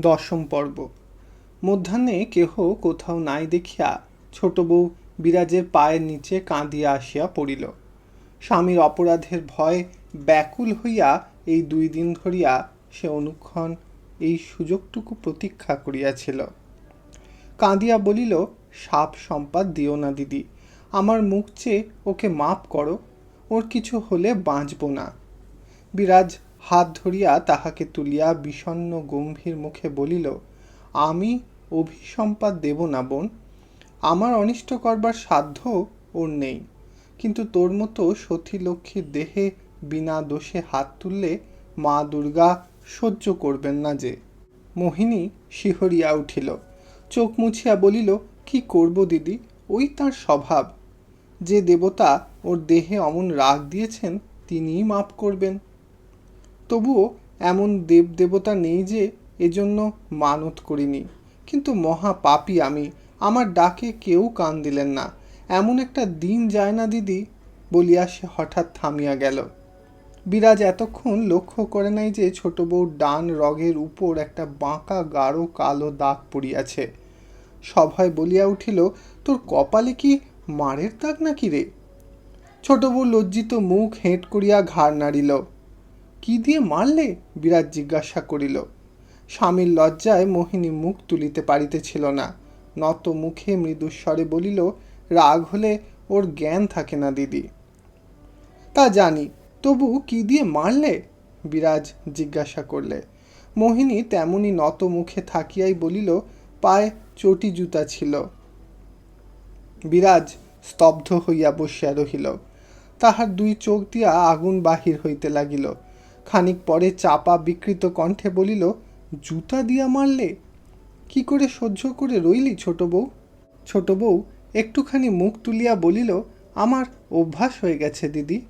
দশম পর্ব। মধ্যাহ্নে কেহ কোথাও নাই দেখিয়া ছোট বউ বিরাজের পায়ের নিচে কাঁদিয়া আসিয়া পড়িল। স্বামীর অপরাধের ভয় ব্যাকুল হইয়া এই দুই দিন ধরিয়া সে অনুক্ষণ এই সুযোগটুকু প্রতীক্ষা করিয়াছিল। কাঁদিয়া বলিল, সাপ সম্পাদ দিও না দিদি, আমার মুখ চেয়ে ওকে মাপ করো, ওর কিছু হলে বাঁচব না। বিরাজ হাত ধরিয়া তাহাকে তুলিয়া বিষণ্ণ গম্ভীর মুখে বলিল, আমি অভিসম্পাদ দেব না বোন। আমার অনিষ্ট করবার সাধ্য ওর নেই। কিন্তু তোর মতো সতী লক্ষ্মীর দেহে বিনা দোষে হাত তুললে মা দুর্গা সহ্য করবেন না যে। মোহিনী শিহরিয়া উঠিল, চোখ মুছিয়া বলিল, কি করব দিদি? ওই তার স্বভাব। যে দেবতা ওর দেহে অমন রাগ দিয়েছেন, তিনিই মাপ করবেন। তবুও এমন দেব দেবতা নেই যে এজন্য মানত করিনি। কিন্তু মহা পাপী আমি, আমার ডাকে কেউ কান দিলেন না। এমন একটা দিন যায় না দিদি, বলিয়া সে হঠাৎ থামিয়া গেল। বিরাজ এতক্ষণ লক্ষ্য করে নাই যে ছোট বউ ডান রগের উপর একটা বাঁকা, গাঢ়, কালো দাগ পড়িয়াছে। সভায় বলিয়া উঠিল, তোর কপালে কি মারের দাগ নাকি রে? ছোট বউ লজ্জিত মুখ হেঁট করিয়া ঘাড় নাড়িল। কি দিয়ে মারলে? বিরাট জিজ্ঞাসা করিল। স্বামীর লজ্জায় মোহিনী মুখ তুলিতে পারিতেছিল না। নত মুখে মৃদুস্বরে বলিল, রাগ হলে ওর জ্ঞান থাকে না, দিদি। তা জানি, তবু কি দিয়ে মারলে? বিরাজ জিজ্ঞাসা করলে। মোহিনী তেমনি নত মুখে থাকিয়াই বলিল, পায়ে চটি জুতা ছিল। বিরাজ স্তব্ধ হইয়া বসিয়া রহিল। তাহার দুই চোখ দিয়া আগুন বাহির হইতে লাগিল। খানিক পরে চাপা বিকৃত কণ্ঠে বলিল, জুতা দিয়া মারলে? কি করে সহ্য করে রইলি ছোট বউ? ছোট বউ একটুখানি মুখ তুলিয়া বলিল, আমার অভ্যাস হয়ে গেছে দিদি।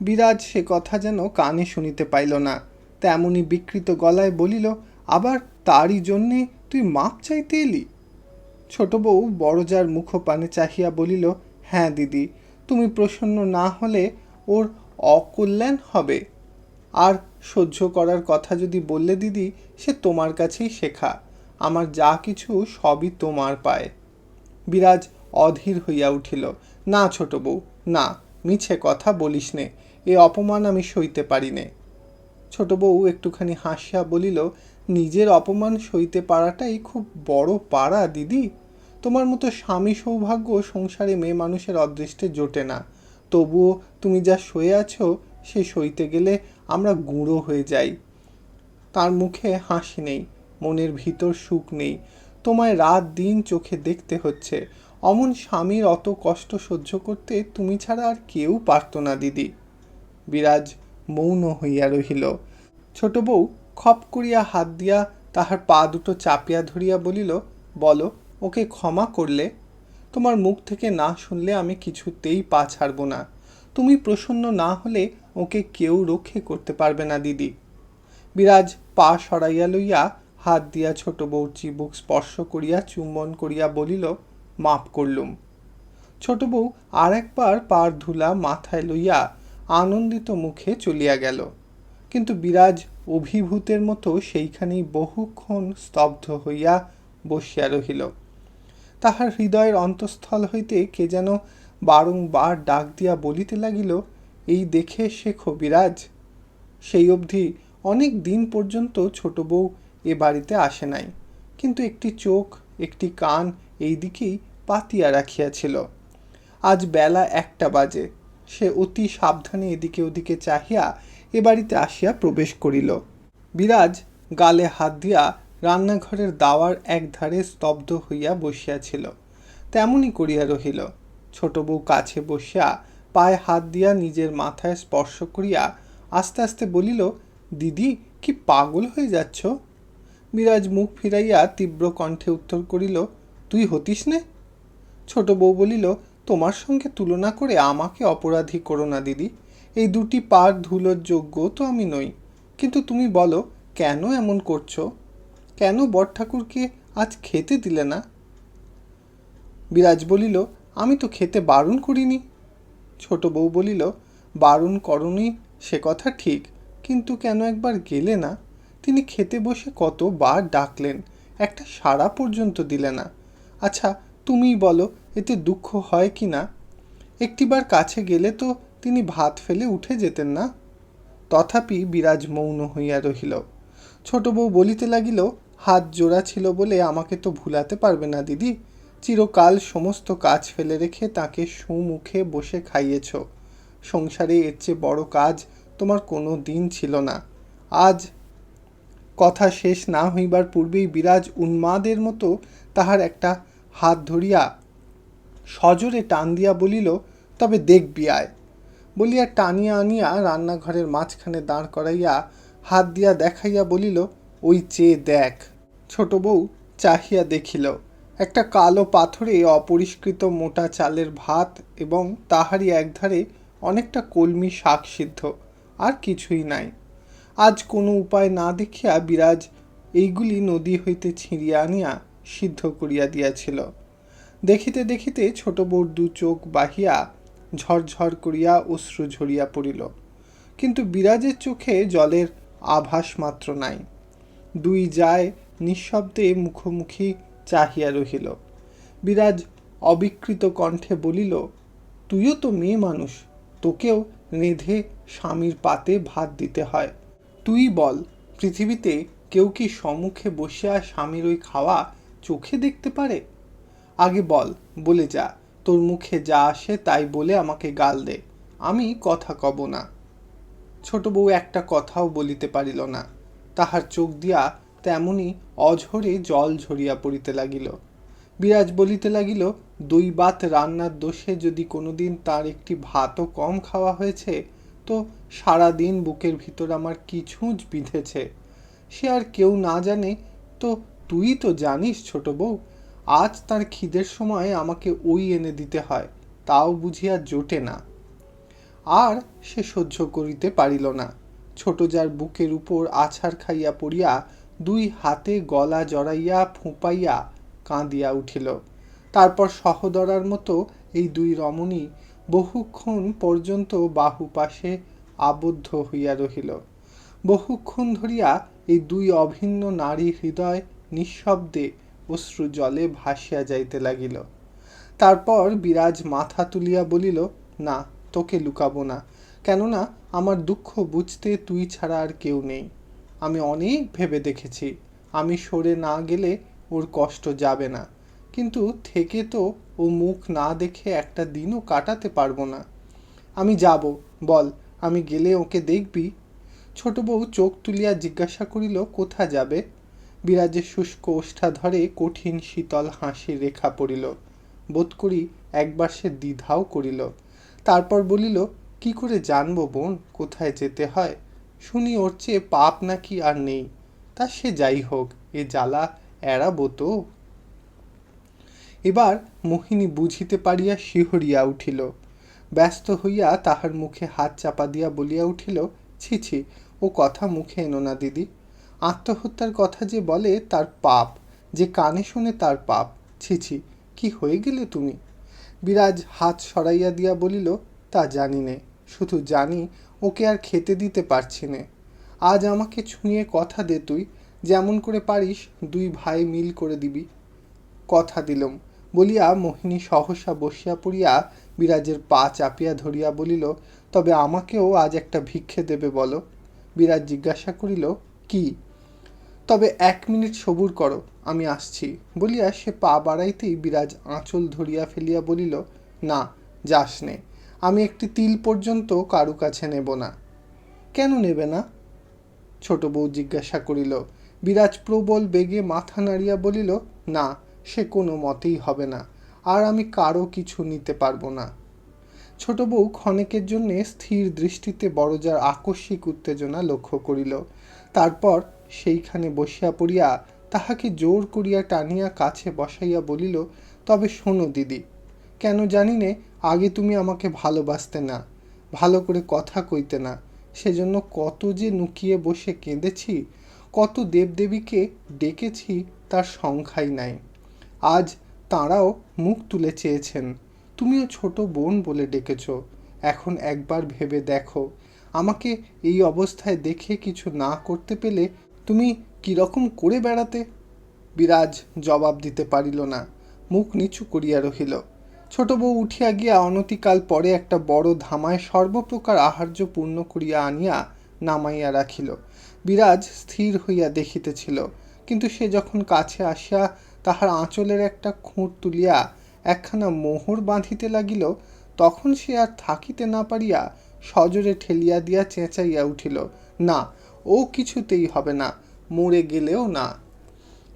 বিরাজ সে কথা যেন কানে শুনিতে পাইল না। তেমনি বিকৃত গলায় বলিল, আবার তারই জন্যে তুই মাপ চাইতে এলি? ছোট বউ বড়জার মুখপানে চাহিয়া বলিল হ্যাঁ দিদি, তুমি প্রসন্ন না হলে ওর অকল্যাণ হবে। আর সহ্য করার কথা যদি বললে দিদি, সে তোমার কাছেই শেখা। আমার যা কিছু সবই তোমার পায়। বিরাজ অধীর হইয়া উঠিল। না ছোট বউ, না, মিছে কথা বলিস নে, এ অপমান আমি সইতে পারি নে। ছোট বউ একটুখানি হাসিয়া বলিল, নিজের অপমান সইতে পারাটাই খুব বড় পাড়া দিদি। তোমার মতো স্বামী সৌভাগ্য সংসারে মেয়ে মানুষের অদৃষ্টে জোটে না। তবুও তুমি যা সয়ে আছো, সে সইতে গেলে আমরা গুঁড়ো হয়ে যাই। তার মুখে হাসি নেই, মনের ভিতর সুখ নেই। তোমায় রাত দিন চোখে দেখতে হচ্ছে। অমন স্বামীর অত কষ্ট সহ্য করতে তুমি ছাড়া আর কেউ পারত না, দিদি। বিরাজ মৌন হইয়া রহিল। ছোট বউ খপ করিয়া হাত দিয়া তাহার পা দুটো চাপিয়া ধরিয়া বলিল, বলো, ওকে ক্ষমা করলে? তোমার মুখ থেকে না শুনলে আমি কিছুতেই পা ছাড়ব না। তুমি প্রসন্ন না হলে ওকে কেউ রক্ষে করতে পারবে না, দিদি। বিরাজ পা সরাইয়া লইয়া হাত দিয়া ছোট বউর চিবুক স্পর্শ করিয়া চুম্বন করিয়া বলিল, মাপ করলুম। ছোট বউ আর একবার পার ধুলা মাথায় লইয়া আনন্দিত মুখে চলিয়া গেল। কিন্তু বিরাজ অভিভূতের মতো সেইখানেই বহুক্ষণ স্তব্ধ হইয়া বসিয়া রহিল। তাহার হৃদয়ের অন্তঃস্থল হইতে কে যেন বারংবার ডাক দিয়া বলিতে লাগিল, এই দেখে শেখো বিরাজ। সেই অবধি অনেক দিন পর্যন্ত ছোট বউ এ বাড়িতে আসে নাই, কিন্তু একটি চোখ, একটি কান এই দিকেই পাতিয়া রাখিয়াছিল। আজ বেলা একটা বাজে। সে অতি সাবধানে এদিকে ওদিকে চাহিয়া এ বাড়িতে আসিয়া প্রবেশ করিল। বিরাজ গালে হাত দিয়া রান্নাঘরের দাওয়ার একধারে স্তব্ধ হইয়া বসিয়াছিল তেমনই করিয়া রহিল। ছোট বউ কাছে বসিয়া পায়ে হাত দিয়া নিজের মাথায় স্পর্শ করিয়া আস্তে আস্তে বলিল, দিদি, কি পাগল হয়ে যাচ্ছ? বিরাজ মুখ ফিরাইয়া তীব্র কণ্ঠে উত্তর করিল, তুই হতিস নে? ছোট বউ বলিল, তোমার সঙ্গে তুলনা করে আমাকে অপরাধী করো না, দিদি। এই দুটি পার ধুলোর যোগ্য তো আমি নই। কিন্তু তুমি বলো, কেন এমন করছ? কেন বর ঠাকুরকে আজ খেতে দিলে না? বিরাজ বলিল আমি তো খেতে বারণ করিনি। ছোট বউ বলিল, বারণ করনি, সে কথা ঠিক, কিন্তু কেন একবার গেলে না? তিনি খেতে বসে কতবার ডাকলেন, একটা সাড়া পর্যন্ত দিলে না। আচ্ছা তুমিই বলো, এতে দুঃখ হয় কি না? একটিবার কাছে গেলে তো তিনি ভাত ফেলে উঠে যেতেন না? তথাপি বিরাজ মৌন হইয়া রহিল। ছোট বউ বলিতে লাগিল, হাত জোড়া ছিল বলে আমাকে তো ভুলাতে পারবে না দিদি। চিরকাল সমস্ত কাজ ফেলে রেখে তাকে সুমুখে বসে খাইয়েছ। সংসারে এর চেয়ে বড় কাজ তোমার কোনো দিন ছিল না। আজ কথা শেষ না হইবার পূর্বেই বিরাজ উন্মাদের মতো তাহার একটা হাত ধরিয়া সজোরে টান দিয়া বলিল, তবে দেখবি আয়। বলিয়া টানিয়া আনিয়া রান্নাঘরের মাঝখানে দাঁড় করাইয়া হাত দিয়া দেখাইয়া বলিল, ওই চেয়ে দেখ। ছোট বউ চাহিয়া দেখিল একটা কালো পাথরে অপরিষ্কৃত মোটা চালের ভাত এবং তাহারই একধারে অনেকটা কলমি শাক সিদ্ধ, আর কিছুই নাই। আজ কোনো উপায় না দেখিয়া বিরাজ এইগুলি নদী হইতে ছিঁড়িয়া আনিয়া সিদ্ধ করিয়া দিয়াছিল। দেখিতে দেখিতে ছোট বউর দু চোখ বাহিয়া ঝরঝর করিয়া অশ্রু ঝরিয়া পড়িল। কিন্তু বিরাজের চোখে জলের আভাস মাত্র নাই। দুই যায় নিঃশব্দে মুখোমুখি চাহিয়া রহিল। বিরাজ অবিকৃত কণ্ঠে বলিল, তুইও তো মেয়ে মানুষ, তোকেও রেঁধে স্বামীর পাতে ভাত দিতে হয়। তুই বল, পৃথিবীতে কেউ কি সম্মুখে বসিয়া স্বামীর ওই খাওয়া চোখে দেখতে পারে? আগে বল, বলে যা, তোর মুখে যা আসে তাই বলে আমাকে গাল দে, আমি কথা কব না। ছোট বউ একটা কথাও বলিতে পারিল না। তাহার চোখ দিয়া তেমনি অঝরে জল ঝরিয়া পড়িতে লাগিল। বিরাজ বলিতে লাগিল, দুই বাত রান্নার দোষে যদি কোনোদিন তার একটি ভাতও কম খাওয়া হয়েছে, তো সারা দিন বুকের ভিতর আমার কি ছুঁচ বিঁধেছে? সে আর কেউ না জানে, তো তুই তো জানিস ছোট বউ, আজ তার খিদের সময় আমাকে ওই এনে দিতে হয়, তাও বুঝিয়া জোটে না। আর সে সহ্য করিতে পারিল না। ছোট যার বুকের উপর আছাড় খাইয়া পড়িয়া দুই হাতে গলা জড়াইয়া ফুঁপাইয়া কাঁদিয়া উঠিল। তারপর সহদরার মতো এই দুই রমণী বহুক্ষণ পর্যন্ত বাহু পাশে আবদ্ধ হইয়া রহিল। বহুক্ষণ ধরিয়া এই দুই অভিন্ন নারী হৃদয় নিঃশব্দে অশ্রু জলে ভাসিয়া যাইতে লাগিল। তারপর বিরাজ মাথা তুলিয়া বলিল, না, তোকে লুকাবো না। কেননা, আমার দুঃখ বুঝতে তুই ছাড়া আর কেউ নেই। আমি অনেক ভেবে দেখেছি। আমি সরে না গেলে ওর কষ্ট যাবে না। কিন্তু থেকে তো ও মুখ না দেখে একটা দিনও কাটাতে পারব না। আমি যাব, বল, আমি গেলে ওকে দেখবি? ছোট বউ চোখ তুলিয়া জিজ্ঞাসা করিল, কোথা যাবে? বিরাজের শুষ্ক ওষ্ঠা ধরে কঠিন শীতল হাসির রেখা পড়িল। বোধ করি একবার সে দ্বিধাও করিল। তারপর বলিল, কি করে জানব বোন, কোথায় যেতে হয়? শুনি ওর চেয়ে পাপ নাকি আর নেই। তা সে যাই হোক, এ জ্বালা এড়াবো তো। এবার মোহিনী বুঝিতে পারিয়া শিহরিয়া উঠিল। ব্যস্ত হইয়া তাহার মুখে হাত চাপা দিয়া বলিয়া উঠিল, ছি ছি, ও কথা মুখে এনো না দিদি। আত্মহত্যার কথা যে বলে তার পাপ, যে কানে শুনে তার পাপ, ছি ছি, কি হয়ে গেলে তুমি? বিরাজ হাত সরাইয়া দিয়া বলিল, তা জানি নে, শুধু জানি ওকে আর খেতে দিতে পারছি নে। আজ আমাকে ছুঁয়ে কথা দে তুই, যেমন করে পারিস দুই ভাই মিল করে দিবি। কথা দিলুম, বলিয়া মোহিনী সহসা বসিয়া পড়িয়া বিরাজের পা চাপিয়া ধরিয়া বলিল, তবে আমাকেও আজ একটা ভিক্ষে দেবে বলো। বিরাজ জিজ্ঞাসা করিল, কি? তবে এক মিনিট সবুর করো, আমি আসছি। বলিয়া সে পা বাড়াইতেই বিরাজ আঁচল ধরিয়া ফেলিয়া বলিল, না, যাস নে। আমি একটি তিল পর্যন্ত কারু কাছে নেব না। কেন নেবে না? ছোট বউ জিজ্ঞাসা করিল, বিরাজ প্রবল বেগে মাথা নাড়িয়া বলিল, না, সে কোনো মতেই হবে না, আর আমি কারও কিছু নিতে পারব না। ছোট বউ ক্ষণেকের জন্য স্থির দৃষ্টিতে বড়জার আকস্মিক উত্তেজনা লক্ষ্য করিল। তারপর সেইখানে বসিয়া পড়িয়া তাহাকে জোর করিয়া টানিয়া কাছে বসাইয়া বলিল, তবে শোনো দিদি কেন জানি নে, আগে তুমি আমাকে ভালোবাসতে না, ভালো করে কথা কইতে না। সেজন্য কত যে নুকিয়ে বসে কেঁদেছি, কত দেবদেবীকে ডেকেছি তার সংখ্যাই নাই। আজ তাঁরাও মুখ তুলে চেয়েছেন, তুমিও ছোট বোন বলে ডেকেছ, এখন একবার ভেবে দেখো। আমাকে এই অবস্থায় দেখে কিছু না করতে পেলে তুমি কীরকম করে বেড়াতে? বিরাজ জবাব দিতে পারিল না, মুখ নিচু করিয়া রহিল। ছোট বউ উঠিয়া গিয়া অনতিকাল পরে একটা বড় ধামায় সর্বপ্রকার আহার্য পূর্ণ করিয়া আনিয়া নামাইয়া রাখিল। বিরাজ স্থির হইয়া দেখিতেছিল, কিন্তু সে যখন কাছে আসিয়া তাহার আঁচলের একটা খুঁট তুলিয়া একখানা মোহর বাঁধিতে লাগিল, তখন সে আর থাকিতে না পারিয়া সজোরে ঠেলিয়া দিয়া চেঁচাইয়া উঠিল, না, ও কিছুতেই হবে না, মরে গেলেও না।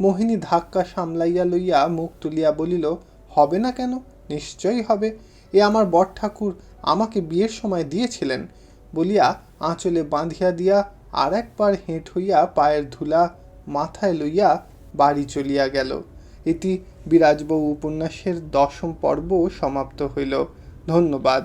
মোহিনী ধাক্কা সামলাইয়া লইয়া মুখ তুলিয়া বলিল, হবে না কেন? নিশ্চয়ই হবে। এ আমার বর ঠাকুর আমাকে বিয়ের সময় দিয়েছিলেন বলিয়া আঁচলে বাঁধিয়া দিয়া আর একবার হেঁট হইয়া পায়ের ধুলা মাথায় লইয়া বাড়ি চলিয়া গেল। ইতি বিরাজবউ উপন্যাসের দশম পর্ব সমাপ্ত হইল। ধন্যবাদ।